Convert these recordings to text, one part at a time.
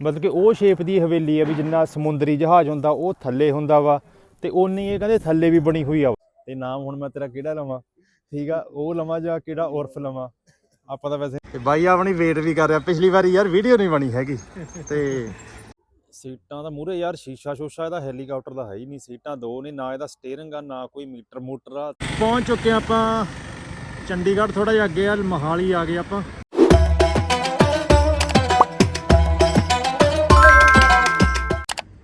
ਮਤਲਬ ਕਿ ਉਹ ਸ਼ੇਪ ਦੀ ਹਵੇਲੀ ਆ ਵੀ ਜਿੰਨਾ ਸਮੁੰਦਰੀ ਜਹਾਜ਼ ਹੁੰਦਾ ਉਹ ਥੱਲੇ ਹੁੰਦਾ ਵਾ ਤੇ ਉਨੀ ਇਹ ਕਹਿੰਦੇ ਥੱਲੇ ਵੀ ਬਣੀ ਹੋਈ ਆ। ਤੇ ਨਾਮ ਹੁਣ ਮੈਂ ਤੇਰਾ ਕਿਹੜਾ ਲਵਾਂ? ਠੀਕ ਆ ਉਹ ਲਵਾਂ ਜਾਂ ਕਿਹੜਾ ਉਰਫ ਲਵਾਂ? ਆਪਾਂ ਤਾਂ ਵੈਸੇ ਤੇ ਬਾਈ ਆਪਣੀ ਵੇਟ ਵੀ ਕਰ ਰਿਹਾ। ਪਿਛਲੀ ਵਾਰੀ ਯਾਰ ਵੀਡੀਓ ਨਹੀਂ ਬਣੀ ਹੈਗੀ। ਤੇ ਸੀਟਾਂ ਦਾ ਮੂਰੇ ਯਾਰ ਸ਼ੀਸ਼ਾ ਸ਼ੋਸ਼ਾ ਇਹਦਾ ਹੈਲੀਕਾਪਟਰ ਦਾ ਹੈ ਹੀ ਨਹੀਂ। ਸੀਟਾਂ ਦੋ ਨੇ ਨਾ ਇਹਦਾ ਸਟੀਅਰਿੰਗ ਆ ਨਾ ਕੋਈ ਮੀਟਰ ਮੋਟਰ ਆ। ਪਹੁੰਚ ਚੁੱਕੇ ਆਪਾਂ। ਚੰਡੀਗੜ੍ਹ ਥੋੜਾ ਜਿਹਾ ਅੱਗੇ ਆ ਮੋਹਾਲੀ ਆ ਗਏ ਆਪਾਂ।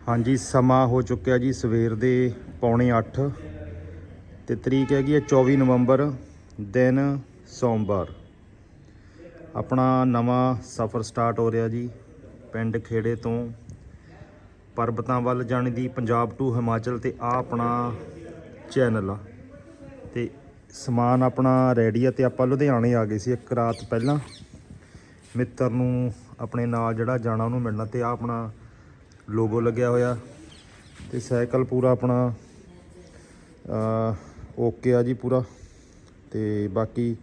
ਹਾਂਜੀ, ਸਮਾਂ ਹੋ ਚੁੱਕਿਆ ਜੀ ਸਵੇਰ ਦੇ ਪੌਣੇ 8 ਤੇ ਤਰੀਕ ਹੈਗੀ ਹੈ 24 ਨਵੰਬਰ, ਦਿਨ ਸੋਮਵਾਰ। ਆਪਣਾ ਨਵਾਂ ਸਫ਼ਰ ਸਟਾਰਟ ਹੋ ਰਿਹਾ ਜੀ, ਪਿੰਡ ਖੇੜੇ ਤੋਂ। ਪਰਬਤਾਂ ਵੱਲ ਜਾਣ ਦੀ ਪੰਜਾਬ ਟੂ ਹਿਮਾਚਲ ਤੇ ਆ ਆਪਣਾ ਚੈਨਲ ਆ। ਤੇ ਸਮਾਨ ਆਪਣਾ ਰੈਡੀ ਆ ਤੇ ਆਪਾਂ ਲੁਧਿਆਣੇ ਆ ਗਏ ਸੀ ਇੱਕ ਰਾਤ ਪਹਿਲਾਂ। ਮਿੱਤਰ ਨੂੰ ਆਪਣੇ ਨਾਲ ਜਿਹੜਾ ਜਾਣਾ ਉਹਨੂੰ ਮਿਲਣਾ ਤੇ ਆ ਆਪਣਾ ਲੋਗੋ ਲੱਗਿਆ ਹੋਇਆ ਤੇ ਸਾਈਕਲ ਪੂਰਾ ਆਪਣਾ ਓਕੇ ਆ ਜੀ ਪੂਰਾ। ਤੇ ਬਾਕੀ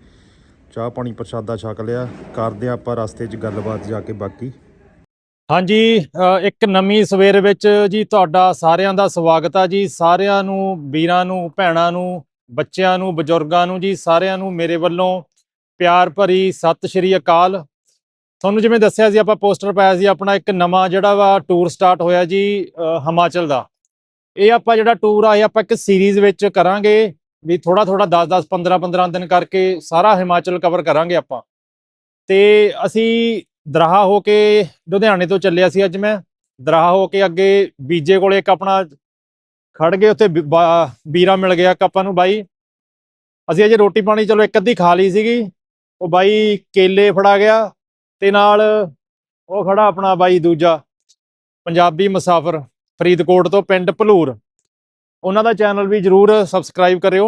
ਚਾਹ ਪਾਣੀ ਪ੍ਰਸ਼ਾਦਾ ਛਕ ਲਿਆ। ਕਰਦੇ ਆ ਆਪਾਂ ਰਸਤੇ 'ਚ ਗੱਲਬਾਤ ਜਾ ਕੇ ਬਾਕੀ। ਹਾਂਜੀ ਇੱਕ ਨਵੀਂ ਸਵੇਰ ਵਿੱਚ ਜੀ ਤੁਹਾਡਾ ਸਾਰਿਆਂ ਦਾ ਸਵਾਗਤ ਆ ਜੀ। ਸਾਰਿਆਂ ਨੂੰ, ਵੀਰਾਂ ਨੂੰ, ਭੈਣਾਂ ਨੂੰ, ਬੱਚਿਆਂ ਨੂੰ, ਬਜ਼ੁਰਗਾਂ ਨੂੰ ਜੀ, ਸਾਰਿਆਂ ਨੂੰ ਮੇਰੇ ਵੱਲੋਂ ਪਿਆਰ ਭਰੀ ਸਤਿ ਸ਼੍ਰੀ ਅਕਾਲ। ਤੁਹਾਨੂੰ ਜਿਵੇਂ ਦੱਸਿਆ ਸੀ, ਆਪਾਂ ਪੋਸਟਰ ਪਾਇਆ ਸੀ, ਆਪਣਾ ਇੱਕ ਨਵਾਂ ਜਿਹੜਾ ਵਾ ਟੂਰ ਸਟਾਰਟ ਹੋਇਆ ਜੀ ਹਿਮਾਚਲ ਦਾ। ਇਹ ਆਪਾਂ ਜਿਹੜਾ ਟੂਰ ਆ, ਇਹ ਆਪਾਂ ਇੱਕ ਸੀਰੀਜ਼ ਵਿੱਚ ਕਰਾਂਗੇ, ਵੀ ਥੋੜਾ ਥੋੜਾ 10 10 15 15 ਦਿਨ ਕਰਕੇ ਸਾਰਾ ਹਿਮਾਚਲ ਕਵਰ ਕਰਾਂਗੇ ਆਪਾਂ। ਤੇ ਅਸੀਂ ਦਰਾਹਾ ਹੋ ਕੇ ਲੁਧਿਆਣੇ ਤੋਂ ਚੱਲਿਆ ਸੀ ਅੱਜ ਮੈਂ। ਦਰਾਹਾ ਹੋ ਕੇ ਅੱਗੇ ਬੀਜੇ ਕੋਲੇ ਇੱਕ ਆਪਣਾ ਖੜ ਗਏ, ਉੱਥੇ ਵੀ- ਬਾ- ਵੀਰਾ ਮਿਲ ਗਿਆ ਇੱਕ ਆਪਾਂ ਨੂੰ ਬਾਈ। ਅਸੀਂ ਅਜੇ ਰੋਟੀ ਪਾਣੀ ਚਲੋ ਇੱਕ ਅੱਧੀ ਖਾ ਲਈ ਸੀਗੀ। ਉਹ ਬਾਈ ਕੇਲੇ ਫੜਾ ਗਿਆ। ਤੇ ਨਾਲ ਉਹ ਖੜਾ ਆਪਣਾ ਬਾਈ ਦੂਜਾ, ਪੰਜਾਬੀ ਮੁਸਾਫਰ, ਫਰੀਦਕੋਟ ਤੋਂ ਪਿੰਡ ਭਲੂਰ। ਉਹਨਾਂ ਦਾ ਚੈਨਲ ਵੀ ਜਰੂਰ ਸਬਸਕ੍ਰਾਈਬ ਕਰਿਓ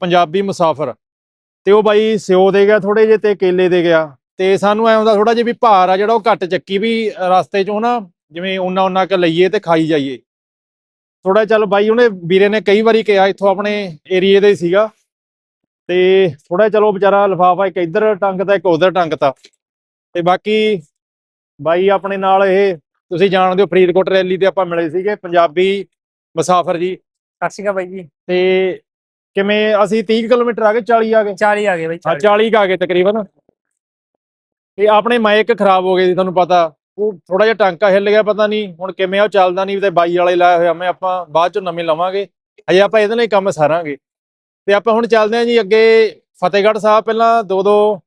ਪੰਜਾਬੀ ਮੁਸਾਫਰ। ਤੇ ਉਹ ਬਾਈ ਸਿਓ ਦੇ ਗਿਆ ਥੋੜੇ ਜਿਹੇ ਤੇ ਕੇਲੇ ਦੇ ਗਿਆ। ਤੇ ਸਾਨੂੰ ਐ ਹੁੰਦਾ ਥੋੜਾ ਜਿਹਾ ਵੀ ਭਾਰ ਆ, ਜਿਹੜਾ ਉਹ ਘੱਟ ਚੱਕੀ ਵੀ ਰਸਤੇ 'ਚੋਂ ਨਾ, ਜਿਵੇਂ ਉਹਨਾਂ ਉਹਨਾਂ ਕ ਲਈਏ ਤੇ ਖਾਈ ਜਾਈਏ। ਥੋੜਾ ਚੱਲ ਬਾਈ ਉਹਨੇ, ਵੀਰੇ ਨੇ ਕਈ ਵਾਰੀ ਕਿਹਾ, ਇੱਥੋਂ ਆਪਣੇ ਏਰੀਏ ਦਾ ਹੀ ਸੀਗਾ। ਤੇ ਥੋੜਾ ਚਲੋ ਵਿਚਾਰਾ ਲਫਾਫਾ ਇੱਕ ਇੱਧਰ ਟੰਗਤਾ ਇੱਕ ਉਧਰ ਟੰਗਤਾ ਤੇ ਬਾਕੀ ਬਾਈ ਆਪਣੇ ਨਾਲ ਇਹ ਤੁਸੀਂ ਜਾਣਦੇ ਹੋ ਫਰੀਦਕੋਟ ਰੈਲੀ ਤੇ ਆਪਾਂ ਮਿਲੇ ਸੀਗੇ ਪੰਜਾਬੀ ਮੁਸਾਫਰ ਜੀ। ਸਤਿ ਸ਼੍ਰੀ ਅਕਾਲ ਬਾਈ ਜੀ। ਤੇ ਕਿਵੇਂ ਅਸੀਂ 30 ਕਿਲੋਮੀਟਰ ਆ ਗਏ 40 ਆ ਗਏ? 40 ਆ ਗਏ ਬਾਈ ਹਾਂ 40 40 ਕੁ ਆ ਗਏ ਤਕਰੀਬਨ। ਤੇ ਆਪਣੇ ਮਾਈਕ ਖਰਾਬ ਹੋ ਗਏ ਸੀ ਤੁਹਾਨੂੰ ਪਤਾ। ਉਹ ਥੋੜਾ ਜਿਹਾ ਟਾਂਕਾ ਹਿੱਲ ਗਿਆ ਪਤਾ ਨਹੀਂ ਹੁਣ ਕਿਵੇਂ ਆ, ਉਹ ਚੱਲਦਾ ਨਹੀਂ ਤੇ ਬਾਈ ਵਾਲੇ ਲਾਇਆ ਹੋਇਆ ਮੈਂ ਆਪਾਂ ਬਾਅਦ ਚ ਨਵੇਂ ਲਵਾਂਗੇ। ਹਜੇ ਆਪਾਂ ਇਹਦੇ ਨਾਲ ਹੀ ਕੰਮ ਸਾਰਾਂਗੇ। ਤੇ ਆਪਾਂ ਹੁਣ ਚੱਲਦੇ ਹਾਂ ਜੀ ਅੱਗੇ ਫਤਿਹਗੜ੍ਹ ਸਾਹਿਬ ਪਹਿਲਾਂ ਦੋ ਦੋ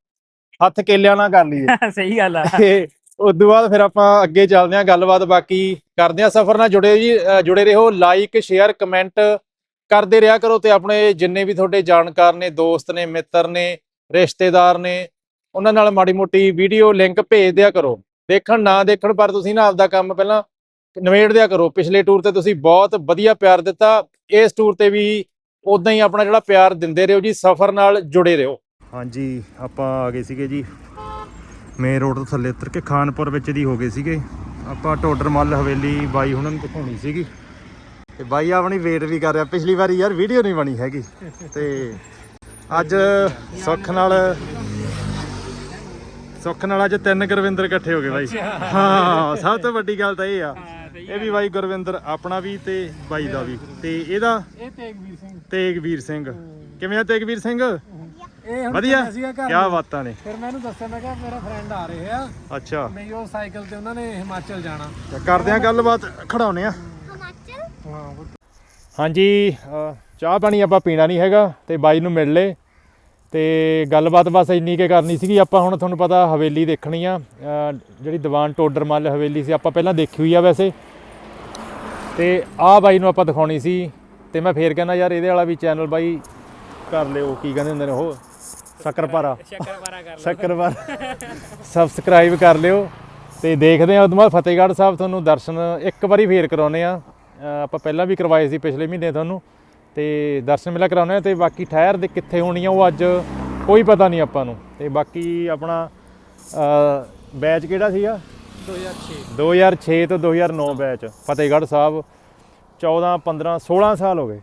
ਹੱਥ ਕੇਲਿਆਂ ਨਾਲ ਕਰ ਲਈਏ। ਸਹੀ ਗੱਲ ਆ। ਤੇ ਉਸ ਤੋਂ ਬਾਅਦ ਫਿਰ ਆਪਾਂ ਅੱਗੇ ਚੱਲਦੇ ਹਾਂ ਗੱਲਬਾਤ ਬਾਕੀ ਕਰਦੇ ਹਾਂ ਸਫ਼ਰ ਨਾਲ ਜੁੜੇ ਜੀ ਜੁੜੇ ਰਹੋ ਲਾਈਕ ਸ਼ੇਅਰ ਕਮੈਂਟ ਕਰਦੇ ਰਿਹਾ ਕਰੋ ਤੇ ਆਪਣੇ ਜਿੰਨੇ ਵੀ ਤੁਹਾਡੇ ਜਾਣਕਾਰ ਨੇ ਦੋਸਤ ਨੇ ਮਿੱਤਰ ਨੇ ਰਿਸ਼ਤੇਦਾਰ ਨੇ ਉਹਨਾਂ ਨਾਲ ਮਾੜੀ ਮੋਟੀ ਵੀਡੀਓ ਲਿੰਕ ਭੇਜ ਦਿਆ ਕਰੋ। ਦੇਖਣ ਨਾ ਦੇਖਣ ਪਰ ਤੁਸੀਂ ਨਾ ਆਪਦਾ ਕੰਮ ਪਹਿਲਾਂ ਨਿਬੇੜ ਦਿਆ ਕਰੋ। ਪਿਛਲੇ ਟੂਰ ਤੇ ਤੁਸੀਂ ਬਹੁਤ ਵਧੀਆ ਪਿਆਰ ਦਿੱਤਾ। ਇਸ ਟੂਰ ਤੇ ਵੀ ਉਦਾਂ ਹੀ ਆਪਣਾ ਜਿਹੜਾ ਪਿਆਰ ਦਿੰਦੇ ਰਹੋ ਜੀ ਸਫ਼ਰ ਨਾਲ ਜੁੜੇ ਰਹੋ। ਹਾਂਜੀ ਆਪਾਂ ਆ ਗਏ ਸੀਗੇ ਜੀ। ਮੇਨ ਰੋਡ ਤੋਂ ਥੱਲੇ ਉਤਰ ਕੇ ਖਾਨਪੁਰ ਵਿੱਚ ਦੀ ਹੋ ਗਏ ਸੀਗੇ। ਆਪਾਂ ਟੋਡਰ ਮੱਲ ਹਵੇਲੀ ਬਾਈ ਹੁਣਾਂ ਨੂੰ ਦਿਖਾਉਣੀ ਸੀਗੀ। ਤੇ ਬਾਈ ਆਪਣੀ ਵੇਟ ਵੀ ਕਰ ਰਿਹਾ। ਪਿਛਲੀ ਵਾਰੀ ਯਾਰ ਵੀਡੀਓ ਨਹੀਂ ਬਣੀ ਹੈਗੀ। ਤੇ ਅੱਜ ਸੁੱਖ ਨਾਲ ਸੁੱਖ ਨਾਲ ਅੱਜ ਤਿੰਨ ਗੁਰਵਿੰਦਰ ਇਕੱਠੇ ਹੋ ਗਏ ਬਾਈ। ਹਾਂ ਸਭ ਤੋਂ ਵੱਡੀ ਗੱਲ ਤਾਂ ਇਹ ਆ। ਇਹ ਵੀ ਬਾਈ ਗੁਰਵਿੰਦਰ ਆਪਣਾ ਵੀ ਤੇ ਬਾਈ ਦਾ ਵੀ। ਤੇ ਇਹਦਾ ਇਹ ਤੇਗਵੀਰ ਸਿੰਘ। ਤੇਗਵੀਰ ਸਿੰਘ। ਕਿਵੇਂ ਆ ਤੇਗਵੀਰ ਸਿੰਘ? ਇਹ ਹੁਣ ਵਧੀਆ। ਚੱਲਿਆ ਸੀਗਾ ਘਰ ਕੀ ਨੂੰ। ਬਾਤਾਂ ਨੇ। ਫਿਰ ਮੈਂ ਇਹਨੂੰ ਦੱਸਿਆ ਮੈਂ ਕਿਹਾ ਮੇਰਾ ਫਰੈਂਡ ਆ ਰਹੇ ਆ। ਅੱਛਾ। ਮੇਰੀ ਉਹ ਸਾਈਕਲ ਤੇ ਉਹਨਾਂ ਨੇ ਹਿਮਾਚਲ ਜਾਣਾ। ਤਾਂ ਕਰਦੇ ਆ ਗੱਲਬਾਤ ਖੜਾਉਨੇ ਆ। ਹਾਂ ਹਾਂਜੀ ਅ, ਚਾਹ ਪਾਣੀ ਆਪਾਂ ਪੀਣਾ ਨਹੀਂ ਹੈਗਾ ਤੇ ਬਾਈ ਨੂੰ ਮਿਲ ਲੇ ਤੇ ਗੱਲਬਾਤ ਬਸ ਇੰਨੀ ਕੇ ਕਰਨੀ ਸੀਗੀ ਆਪਾਂ ਹੁਣ ਤੁਹਾਨੂੰ ਪਤਾ ਹਵੇਲੀ ਦੇਖਣੀ ਆ। ਅ, ਜਿਹੜੀ ਦੀਵਾਨ ਟੋਡਰ ਮੱਲ ਹਵੇਲੀ ਸੀ ਆਪਾਂ ਪਹਿਲਾਂ ਦੇਖੀ ਹੋਈ ਆ ਵੈਸੇ। ਤੇ ਆਹ ਬਾਈ ਨੂੰ ਆਪਾਂ ਦਿਖਾਉਣੀ ਸੀ। ਤੇ ਮੈਂ ਫੇਰ ਕਹਿੰਦਾ ਯਾਰ ਇਹਦੇ ਵਾਲਾ ਵੀ ਚੈਨਲ ਬਾਈ ਕਰ ਲਿਓ ਕੀ ਕਹਿੰਦੇ ਹੁੰਦੇ ਨੇ ਉਹ? ਸ਼ੱਕਰਪਾਰਾ ਸ਼ੱਕਰਪਾਰਾ ਕਰ ਸ਼ੱਕਰਪਾਰਾ ਸਬਸਕ੍ਰਾਈਬ ਕਰ ਲਿਓ ਤੇ ਦੇਖਦੇ ਆ ਉਦੋਂ ਬਾਅਦ ਫਤਿਹਗੜ੍ਹ ਸਾਹਿਬ ਤੁਹਾਨੂੰ ਦਰਸ਼ਨ ਇੱਕ ਵਾਰੀ ਫੇਰ ਕਰਾਉਨੇ ਆ ਆਪਾਂ ਪਹਿਲਾਂ ਵੀ ਕਰਵਾਏ ਸੀ ਪਿਛਲੇ ਮਹੀਨੇ ਤੁਹਾਨੂੰ ਤੇ ਦਰਸ਼ਨ ਮੇਲਾ ਕਰਾਉਨੇ ਆ ਤੇ ਬਾਕੀ ਠਹਿਰ ਦੇ ਕਿੱਥੇ ਹੋਣੀ ਆ ਉਹ ਅੱਜ ਕੋਈ ਪਤਾ ਨਹੀਂ ਆਪਾਂ ਨੂੰ। ਤੇ ਬਾਕੀ ਆਪਣਾ ਬੈਚ ਕਿਹੜਾ ਸੀਗਾ? 2006 2006 ਤੋਂ 2009 ਬੈਚ ਫਤਿਹਗੜ੍ਹ ਸਾਹਿਬ 14 15 16 ਸਾਲ ਹੋ ਗਏ।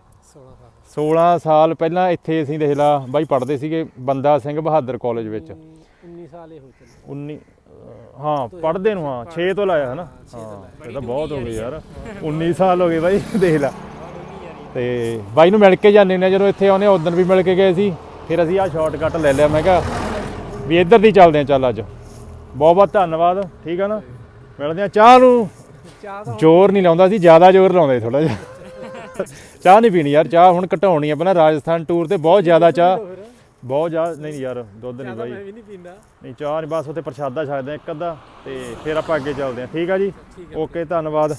16 ਸਾਲ 16 ਸਾਲ ਪਹਿਲਾਂ ਇੱਥੇ ਅਸੀਂ ਦੇਖ ਲਾ ਬਾਈ ਪੜ੍ਹਦੇ ਸੀਗੇ ਬੰਦਾ ਸਿੰਘ ਬਹਾਦਰ ਕਾਲਜ ਵਿੱਚ। 19 ਸਾਲ ਇਹ ਹੋ ਚੱਲੇ। 19 ਹਾਂ ਪੜਦੇ ਨੂੰ ਹਾਂ 6 ਤੋਂ ਲਾਇਆ ਹਨਾ? ਹਾਂ ਇਹ ਤਾਂ ਬਹੁਤ ਹੋ ਗਏ ਯਾਰ। 19 ਸਾਲ ਹੋ ਗਏ ਬਾਈ ਦੇਖ ਲੈ। ਤੇ ਬਾਈ ਨੂੰ ਮਿਲ ਕੇ ਜਾਂਦੇ ਨੇ ਜਦੋਂ ਇੱਥੇ ਆਉਨੇ ਉਦੋਂ ਵੀ ਮਿਲ ਕੇ ਗਏ ਸੀ। ਫਿਰ ਅਸੀਂ ਆਹ ਸ਼ਾਰਟਕਟ ਲੈ ਲਿਆ ਮੈਂ ਕਿਹਾ ਵੀ ਇੱਧਰ ਦੀ ਚੱਲਦੇ ਆ ਚੱਲ ਅੱਜ। ਬਹੁਤ ਬਹੁਤ ਧੰਨਵਾਦ ਠੀਕ ਆ ਨਾ? ਮਿਲਦੇ ਆ ਚਾਹ ਨੂੰ ਜ਼ੋਰ ਨਹੀਂ ਲਾਉਂਦਾ ਸੀ ਜ਼ਿਆਦਾ ਜ਼ੋਰ ਲਾਉਂਦਾ ਸੀ ਥੋੜਾ ਜਿਹਾ। ਚਾਹ ਨਹੀਂ ਪੀਣੀ ਯਾਰ ਚਾਹ ਹੁਣ ਘਟਾਉਣੀ ਆ ਪਹਿਲਾਂ ਰਾਜਸਥਾਨ ਟੂਰ ਤੇ ਬਹੁਤ ਜ਼ਿਆਦਾ ਚਾਹ। ਬਹੁਤ ਜ਼ਿਆਦਾ ਨਹੀਂ ਯਾਰ ਦੁੱਧ ਨਹੀਂ ਬਾਈ। ਮੈਂ ਵੀ ਨਹੀਂ ਪੀਂਦਾ। ਨਹੀਂ ਚਾਹ ਨਹੀਂ ਬਸ ਉੱਥੇ ਪ੍ਰਸ਼ਾਦਾ ਛਕਦੇ ਆ ਇੱਕ ਅੱਧਾ ਤੇ ਫਿਰ ਆਪਾਂ ਅੱਗੇ ਚੱਲਦੇ ਆ ਠੀਕ ਆ ਜੀ। ਓਕੇ ਧੰਨਵਾਦ।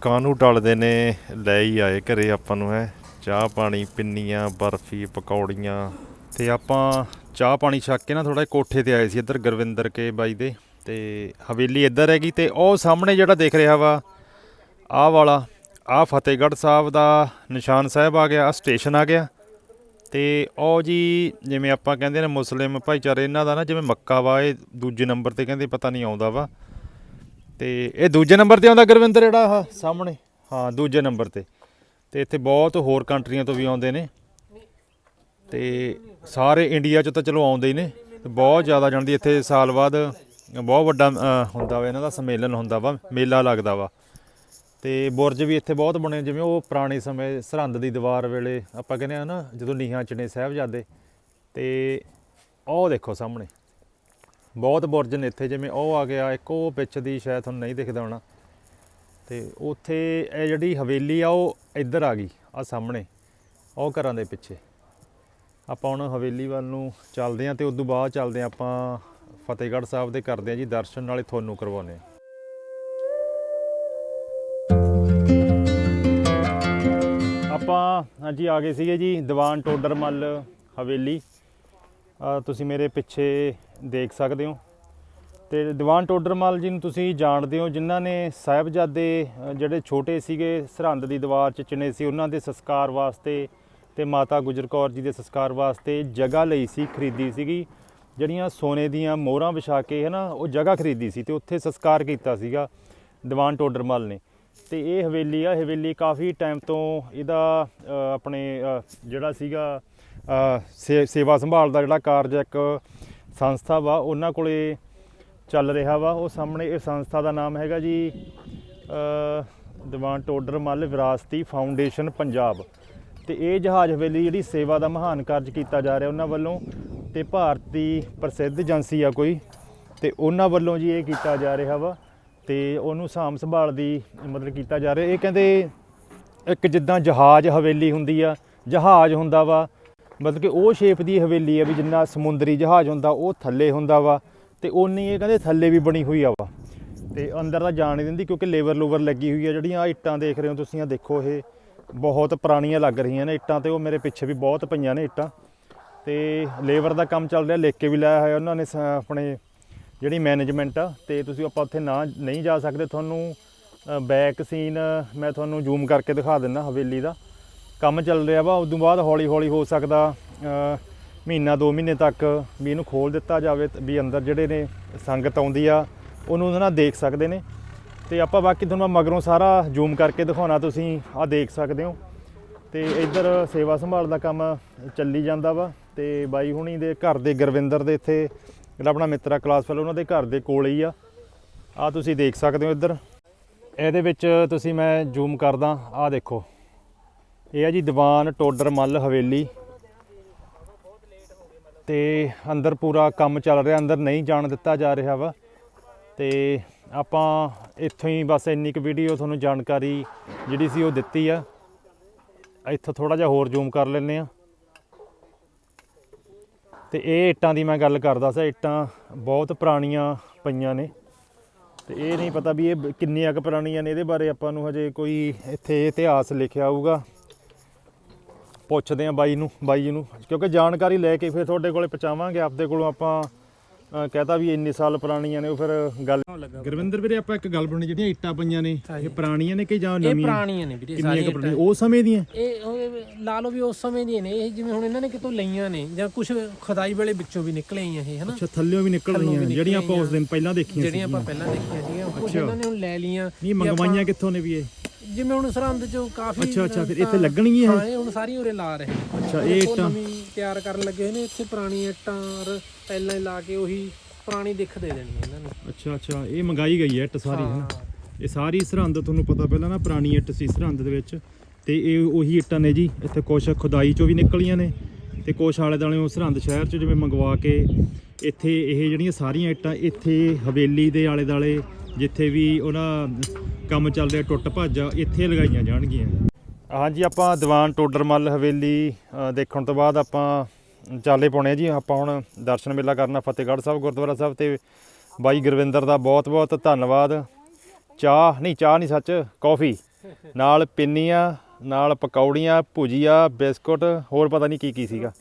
ਕਾਨੂੰ ਟਲਦੇ ਨੇ ਲੈ ਹੀ ਆਏ ਘਰੇ ਆਪਾਂ ਨੂੰ ਹੈ। ਚਾਹ ਪਾਣੀ ਪਿੰਨੀਆਂ ਬਰਫੀ ਪਕੌੜੀਆਂ। ਤੇ ਆਪਾਂ ਚਾਹ ਪਾਣੀ ਛਕ ਕੇ ਨਾ ਥੋੜਾ ਕੋਠੇ ਤੇ ਆਏ ਸੀ ਇੱਧਰ ਗੁਰਵਿੰਦਰ ਕੇ ਬਾਈ ਦੇ। ਤੇ ਹਵੇਲੀ ਇੱਧਰ ਹੈਗੀ ਤੇ ਉਹ ਸਾਹਮਣੇ ਜਿਹੜਾ ਦਿਖ ਰਿਹਾ ਵਾ ਆਹ ਵਾਲਾ। ਆਹ ਫਤਿਹਗੜ੍ਹ ਸਾਹਿਬ ਦਾ ਨਿਸ਼ਾਨ ਸਾਹਿਬ ਆ ਗਿਆ, ਆਹ ਸਟੇਸ਼ਨ ਆ ਗਿਆ। ਤੇ ਉਹ ਜੀ ਜਿਵੇਂ ਆਪਾਂ ਕਹਿੰਦੇ ਨੇ ਮੁਸਲਿਮ ਭਾਈਚਾਰੇ, ਇਹਨਾਂ ਦਾ ਨਾ ਜਿਵੇਂ ਮੱਕਾ ਵਾ, ਇਹ ਦੂਜੇ ਨੰਬਰ ਤੇ ਕਹਿੰਦੇ ਪਤਾ ਨਹੀਂ ਆਉਂਦਾ ਵਾ। ਤੇ ਇਹ ਦੂਜੇ ਨੰਬਰ ਤੇ ਆਉਂਦਾ ਗੁਰਵਿੰਦਰ, ਜਿਹੜਾ ਆਹ ਸਾਹਮਣੇ? ਹਾਂ, ਦੂਜੇ ਨੰਬਰ ਤੇ। ਤੇ ਇੱਥੇ ਬਹੁਤ ਹੋਰ ਕੰਟਰੀਆਂ ਤੋਂ ਵੀ ਆਉਂਦੇ ਨੇ। ਤੇ ਸਾਰੇ ਇੰਡੀਆ ਚ ਤਾਂ ਚਲੋ ਆਉਂਦੇ ਹੀ ਨੇ। ਤੇ ਬਹੁਤ ਜ਼ਿਆਦਾ ਜਾਣਦੀ ਇੱਥੇ ਸਾਲ ਬਾਅਦ ਬਹੁਤ ਵੱਡਾ ਹੁੰਦਾ ਵਾ, ਇਹਨਾਂ ਦਾ ਸੰਮੇਲਨ ਹੁੰਦਾ ਵਾ, ਮੇਲਾ ਲੱਗਦਾ ਵਾ। ਤੇ ਬੁਰਜ ਵੀ ਇੱਥੇ ਬਹੁਤ ਬਣੇ, ਜਿਵੇਂ ਉਹ ਪੁਰਾਣੇ ਸਮੇਂ ਸਰਹੰਦ ਦੀ ਦੀਵਾਰ ਵੇਲੇ ਆਪਾਂ ਕਹਿੰਦੇ ਆ ਨਾ, ਜਦੋਂ ਨੀਹਾਂ ਚਨੇ ਸਾਹਿਬਜ਼ਾਦੇ ਤੇ ਉਹ ਦੇਖੋ ਸਾਹਮਣੇ, ਬਹੁਤ ਬੁਰਜ ਨੇ ਇੱਥੇ, ਜਿਵੇਂ ਉਹ ਆ ਗਿਆ, ਇੱਕ ਉਹ ਵਿੱਚ ਦੀ ਸ਼ਾਇਦ ਤੁਹਾਨੂੰ ਨਹੀਂ ਦਿਖਦਾ ਹੋਣਾ। ਤੇ ਉੱਥੇ ਇਹ ਜਿਹੜੀ ਹਵੇਲੀ ਆ, ਉਹ ਇੱਧਰ ਆ ਗਈ, ਆ ਸਾਹਮਣੇ, ਉਹ ਘਰਾਂ ਦੇ ਪਿੱਛੇ। ਆਪਾਂ ਹੁਣ ਹਵੇਲੀ ਵੱਲ ਨੂੰ ਚੱਲਦੇ ਆਂ ਤੇ ਉਦੋਂ ਬਾਅਦ ਚੱਲਦੇ ਆਂ ਆਪਾਂ ਫਤਿਹਗੜ੍ਹ ਸਾਹਿਬ ਦੇ ਕਰਦੇ ਆਂ ਜੀ, ਦਰਸ਼ਨ, ਨਾਲੇ ਤੁਹਾਨੂੰ ਕਰਵਾਉਨੇ ਆ ਆਪਾਂ ਹਾਂਜੀ, ਆ ਗਏ ਸੀਗੇ ਜੀ, ਦੀਵਾਨ ਟੋਡਰਮੱਲ ਹਵੇਲੀ। ਤੁਸੀਂ ਮੇਰੇ ਪਿੱਛੇ ਦੇਖ ਸਕਦੇ ਹੋ। ਤੇ ਦੀਵਾਨ ਟੋਡਰਮੱਲ ਜੀ ਨੂੰ ਤੁਸੀਂ ਜਾਣਦੇ ਹੋ, ਜਿਨ੍ਹਾਂ ਨੇ ਸਾਹਿਬਜ਼ਾਦੇ ਜਿਹੜੇ ਛੋਟੇ ਸੀਗੇ, ਸਰਹੰਦ ਦੀ ਦੀਵਾਰ ਚ ਚਿਣੇ ਸੀ, ਉਹਨਾਂ ਦੇ ਸੰਸਕਾਰ ਵਾਸਤੇ ਤੇ ਮਾਤਾ ਗੁਜਰ ਕੌਰ ਜੀ ਦੇ ਸੰਸਕਾਰ ਵਾਸਤੇ ਜਗ੍ਹਾ ਲਈ ਸੀ, ਖਰੀਦੀ ਸੀਗੀ। ਜਿਹੜੀਆਂ ਸੋਨੇ ਦੀਆਂ ਮੋਹਰਾਂ ਵਿਛਾ ਕੇ ਹੈ ਨਾ ਉਹ ਜਗ੍ਹਾ ਖਰੀਦੀ ਸੀ ਤੇ ਉੱਥੇ ਸੰਸਕਾਰ ਕੀਤਾ ਸੀਗਾ ਦੀਵਾਨ ਟੋਡਰਮੱਲ ਨੇ। ਤੇ ਇਹ ਹਵੇਲੀ ਆ, ਹਵੇਲੀ ਕਾਫੀ ਟਾਈਮ ਤੋਂ ਇਹਦਾ ਆਪਣੇ ਜਿਹੜਾ ਸੀਗਾ ਸੇ- ਸੇਵਾ ਸੰਭਾਲ ਦਾ ਜਿਹੜਾ ਕਾਰਜ ਇੱਕ ਸੰਸਥਾ ਵਾ, ਉਹਨਾਂ ਕੋਲੇ ਚੱਲ ਰਿਹਾ ਵਾ। ਉਹ ਸਾਹਮਣੇ ਇਹ ਸੰਸਥਾ ਦਾ ਨਾਮ ਹੈਗਾ ਜੀ ਦੀਵਾਨ ਟੋਡਰ ਮੱਲ ਵਿਰਾਸਤੀ ਫਾਊਂਡੇਸ਼ਨ ਪੰਜਾਬ। ਤੇ ਇਹ ਜਹਾਜ਼ ਹਵੇਲੀ ਜਿਹੜੀ ਸੇਵਾ ਦਾ ਮਹਾਨ ਕਾਰਜ ਕੀਤਾ ਜਾ ਰਿਹਾ ਉਹਨਾਂ ਵੱਲੋਂ, ਤੇ ਭਾਰਤੀ ਪ੍ਰਸਿੱਧ ਏਜੰਸੀ ਆ ਕੋਈ, ਤੇ ਉਹਨਾਂ ਵੱਲੋਂ ਜੀ ਇਹ ਕੀਤਾ ਜਾ ਰਿਹਾ ਵਾ। ਤੇ ਉਹਨੂੰ ਸਾਂਭ ਸੰਭਾਲ ਦੀ ਮਤਲਬ ਕੀਤਾ ਜਾ ਰਿਹਾ। ਇਹ ਕਹਿੰਦੇ ਇੱਕ ਜਿੱਦਾਂ ਜਹਾਜ਼ ਹਵੇਲੀ ਹੁੰਦੀ ਆ, ਜਹਾਜ਼ ਹੁੰਦਾ ਵਾ। ਮਤਲਬ ਕਿ ਉਹ ਸ਼ੇਪ ਦੀ ਹਵੇਲੀ ਆ ਵੀ ਜਿੰਨਾ ਸਮੁੰਦਰੀ ਜਹਾਜ਼ ਹੁੰਦਾ, ਉਹ ਥੱਲੇ ਹੁੰਦਾ ਵਾ ਤੇ ਉਨੀ ਇਹ ਕਹਿੰਦੇ ਥੱਲੇ ਵੀ ਬਣੀ ਹੋਈ ਆ ਵਾ। ਤੇ ਅੰਦਰ ਤਾਂ ਜਾਣ ਨਹੀਂ ਦਿੰਦੀ ਕਿਉਂਕਿ ਲੇਬਰ ਲੂਵਰ ਲੱਗੀ ਹੋਈ ਆ। ਜਿਹੜੀਆਂ ਆਹ ਇੱਟਾਂ ਦੇਖ ਰਹੇ ਹੋ ਤੁਸੀਂ ਆ, ਦੇਖੋ ਇਹ ਬਹੁਤ ਪੁਰਾਣੀਆਂ ਲੱਗ ਰਹੀਆਂ ਨੇ ਇੱਟਾਂ ਤੇ ਉਹ ਮੇਰੇ ਪਿੱਛੇ ਵੀ ਬਹੁਤ ਪਈਆਂ ਨੇ ਇੱਟਾਂ। ਤੇ ਲੇਬਰ ਦਾ ਕੰਮ ਚੱਲ ਰਿਹਾ ਲਿਖ ਕੇ ਵੀ ਲਾਇਆ ਹੋਇਆ ਉਹਨਾਂ ਨੇ ਸ- ਆਪਣੇ ਜਿਹੜੀ ਮੈਨੇਜਮੈਂਟ ਆ, ਤੇ ਤੁਸੀਂ ਆਪਾਂ ਉੱਥੇ ਨਾ ਨਹੀਂ ਜਾ ਸਕਦੇ। ਤੁਹਾਨੂੰ ਬੈਕ ਸੀਨ ਮੈਂ ਤੁਹਾਨੂੰ ਜ਼ੂਮ ਕਰਕੇ ਦਿਖਾ ਦਿੰਦਾ ਹਵੇਲੀ ਦਾ। ਕੰਮ ਚੱਲ ਰਿਹਾ ਵਾ ਉਸ ਤੋਂ ਬਾਅਦ ਹੌਲੀ ਹੌਲੀ ਹੋ ਸਕਦਾ ਮਹੀਨਾ, ਦੋ ਮਹੀਨੇ ਤੱਕ ਵੀ ਇਹਨੂੰ ਖੋਲ ਦਿੱਤਾ ਜਾਵੇ ਵੀ ਅੰਦਰ ਜਿਹੜੇ ਨੇ ਸੰਗਤ ਆਉਂਦੀ ਆ, ਉਹਨੂੰ ਉਹਨਾਂ ਨਾਲ ਦੇਖ ਸਕਦੇ ਨੇ। ਤੇ ਆਪਾਂ ਬਾਕੀ ਤੁਹਾਨੂੰ ਮਗਰੋਂ ਸਾਰਾ ਜ਼ੂਮ ਕਰਕੇ ਦਿਖਾਉਣਾ, ਤੁਸੀਂ ਆ ਦੇਖ ਸਕਦੇ ਹੋ। ਤੇ ਇੱਧਰ ਸੇਵਾ ਸੰਭਾਲ ਦਾ ਕੰਮ ਚੱਲੀ ਜਾਂਦਾ ਵਾ, ਤੇ ਬਾਈ ਹੁਣੀ ਦੇ ਘਰ ਦੇ ਗੁਰਵਿੰਦਰ ਦੇ ਇੱਥੇ ਜਿਹੜਾ ਆਪਣਾ ਮਿੱਤਰਾ ਕਲਾਸ ਫੈਲੋ ਉਹਨਾਂ ਦੇ ਘਰ ਦੇ ਕੋਲ ਹੀ ਆ। ਆ ਤੁਸੀਂ ਦੇਖ ਸਕਦੇ ਹੋ ਇੱਧਰ। ਇਹਦੇ ਵਿੱਚ ਤੁਸੀਂ ਮੈਂ ਜ਼ੂਮ ਕਰਦਾ ਆ ਦੇਖੋ। ਇਹ ਆ ਜੀ ਦੀਵਾਨ ਟੋਡਰ ਮੱਲ ਹਵੇਲੀ। ਤੇ ਅੰਦਰ ਪੂਰਾ ਕੰਮ ਚੱਲ ਰਿਹਾ, ਅੰਦਰ ਨਹੀਂ ਜਾਣ ਦਿੱਤਾ ਜਾ ਰਿਹਾ ਵਾ। ਤੇ ਆਪਾਂ ਇੱਥੋਂ ਹੀ ਬਸ ਇੰਨੀ ਕੁ ਵੀਡੀਓ ਤੁਹਾਨੂੰ ਜਾਣਕਾਰੀ ਜਿਹੜੀ ਸੀ ਉਹ ਦਿੱਤੀ ਆ। ਇੱਥੋਂ ਥੋੜਾ ਜਿਹਾ ਹੋਰ ਜ਼ੂਮ ਕਰ ਲੈਂਦੇ ਆ। ਤੇ ਇਹ ਇੱਟਾਂ ਦੀ ਮੈਂ ਗੱਲ ਕਰਦਾ ਸੀ, ਇੱਟਾਂ ਬਹੁਤ ਪੁਰਾਣੀਆਂ ਪਈਆਂ ਨੇ। ਤੇ ਇਹ ਨਹੀਂ ਪਤਾ ਵੀ ਇਹ ਕਿੰਨੀਆਂ ਕੁ ਪੁਰਾਣੀਆਂ ਨੇ, ਇਹਦੇ ਬਾਰੇ ਆਪਾਂ ਨੂੰ ਹਜੇ ਕੋਈ ਇੱਥੇ ਇਤਿਹਾਸ ਲਿਖਿਆ ਹੋਊਗਾ। ਪੁੱਛਦੇ ਆ ਬਾਈ ਨੂੰ, ਬਾਈ ਜੀ ਨੂੰ, ਕਿਉਂਕਿ ਜਾਣਕਾਰੀ ਲੈ ਕੇ ਫਿਰ ਤੁਹਾਡੇ ਕੋਲੇ ਪਹੁੰਚਾਵਾਂਗੇ, ਆਪਦੇ ਕੋਲੋਂ ਆਪਾਂ ਕਹਤਾ ਵੀ ਇੰਨੇ ਸਾਲ ਪੁਰਾਣੀਆਂ ਨੇ ਉਹ ਫਿਰ ਗੱਲ ਲੱਗਾ ਗੁਰਵਿੰਦਰ ਵੀਰੇ ਆਪਾਂ ਇੱਕ ਗੱਲ ਬਣਨੀ ਜਿਹੜੀਆਂ ਇੱਟਾਂ ਪਈਆਂ ਨੇ ਇਹ ਪੁਰਾਣੀਆਂ ਨੇ ਕਿ ਜਾਂ ਇਹ ਨਵੀਆਂ? ਪੁਰਾਣੀਆਂ ਨੇ ਵੀਰੇ ਸਾਰੀਆਂ ਪੁਰਾਣੀਆਂ? ਉਹ ਸਮੇਂ ਦੀਆਂ? ਇਹ ਉਹ ਲਾ ਲਓ ਵੀ ਉਸ ਸਮੇਂ ਦੀਆਂ ਨੇ ਇਹ ਜਿਵੇਂ ਹੁਣ ਇਹਨਾਂ ਨੇ ਕਿਤੋਂ ਲਈਆਂ ਨੇ ਜਾਂ ਕੁਝ ਖੁਦਾਈ ਵੇਲੇ ਵਿੱਚੋਂ ਵੀ ਨਿਕਲੇ ਆਈਆਂ ਇਹ ਹਨਾ? ਅੱਛਾ ਥੱਲਿਓਂ ਵੀ ਨਿਕਲ ਰਹੀਆਂ ਜਿਹੜੀਆਂ ਆਪਾਂ ਉਸ। ਦਿਨ ਪਹਿਲਾਂ ਦੇਖੀਆਂ ਸੀ ਜਿਹੜੀਆਂ ਆਪਾਂ ਪਹਿਲਾਂ ਦੇਖੀਆਂ ਸੀਗੀਆਂ ਕੁਝ ਇਹਨਾਂ ਨੇ ਹੁਣ ਲੈ ਲੀਆਂ ਨਹੀਂ ਮੰਗਵਾਈਆਂ ਕਿੱਥੋਂ ਨੇ ਵੀ ਇਹ? ਜਿਵੇਂ ਹੁਣ ਸਰਹੰਦ ਚੋਂ ਕਾਫੀ ਅੱਛਾ, ਅੱਛਾ, ਫਿਰ ਇੱਥੇ ਲੱਗਣਗੀਆਂ ਇਹ? ਹਾਂ ਇਹ ਹੁਣ ਸਾਰੀ ਉਰੇ ਲਾ ਰਹੇ ਅੱਛਾ ਇਹ ਇੱਟਾਂ ਨਵੀਂ ਤਿਆਰ ਕਰਨ ਲੱਗੇ ਨੇ ਇੱਥੇ ਪੁਰਾਣੀਆਂ ਇੱਟਾਂ ਔਰ ਪਹਿਲਾਂ ਹੀ ਲਾ ਕੇ ਉਹੀ ਪੁਰਾਣੀ ਦਿੱਖ ਦੇ ਦੇਣੀ ਇਹਨਾਂ ਨੂੰ। ਅੱਛਾ ਅੱਛਾ ਇਹ ਮੰਗਾਈ ਗਈ ਹੈ ਇੱਟ ਸਾਰੀ ਹੈ ਨਾ? ਹਾਂ। ਇਹ ਸਾਰੀ ਸਰਹੰਦ ਤੁਹਾਨੂੰ ਪਤਾ ਪਹਿਲਾਂ ਨਾ ਪੁਰਾਣੀ ਇੱਟ ਸੀ ਸਰਹੰਦ ਦੇ ਵਿੱਚ। ਤੇ ਇਹ ਉਹੀ ਇੱਟਾਂ ਨੇ ਜੀ ਇੱਥੇ ਕੁਛ ਖੁਦਾਈ ਚੋਂ ਵੀ ਨਿਕਲੀਆਂ ਨੇ। ਤੇ ਕੁਛ ਆਲੇ ਦਾਲੇ ਉਹ ਸਰਹੰਦ ਸ਼ਹਿਰ ਚ ਜਿਵੇਂ ਮੰਗਵਾ ਕੇ ਇੱਥੇ ਇਹ ਜਿਹੜੀਆਂ ਸਾਰੀਆਂ ਇੱਟਾਂ ਇੱਥੇ ਹਵੇਲੀ ਦੇ ਆਲੇ ਦਾਲੇ ਜਿੱਥੇ ਵੀ ਉਹਨਾਂ ਕੰਮ ਚੱਲ ਰਿਹਾ ਟੁੱਟ ਭੱਜ ਇੱਥੇ ਲਗਾਈਆਂ ਜਾਣਗੀਆਂ। ਹਾਂਜੀ ਆਪਾਂ ਦੀਵਾਨ ਟੋਡਰਮੱਲ ਹਵੇਲੀ ਅ, ਦੇਖਣ ਤੋਂ ਬਾਅਦ ਆਪਾਂ ਚਾਲੇ ਪਾਉਣੇ ਆ ਜੀ। ਆਪਾਂ ਹੁਣ ਦਰਸ਼ਨ ਮੇਲਾ ਕਰਨਾ ਫਤਿਹਗੜ੍ਹ ਸਾਹਿਬ ਗੁਰਦੁਆਰਾ ਸਾਹਿਬ ਤੇ। ਬਾਈ ਗੁਰਵਿੰਦਰ ਦਾ ਬਹੁਤ ਬਹੁਤ ਧੰਨਵਾਦ। ਚਾਹ ਨਹੀਂ ਚਾਹ ਨਹੀਂ ਸੱਚ ਕੌਫੀ। ਨਾਲ ਪਿੰਨੀਆਂ ਨਾਲ ਪਕੌੜੀਆਂ ਭੁਜੀਆ ਬਿਸਕੁਟ ਹੋਰ ਪਤਾ ਨਹੀਂ ਕੀ ਕੀ ਸੀਗਾ।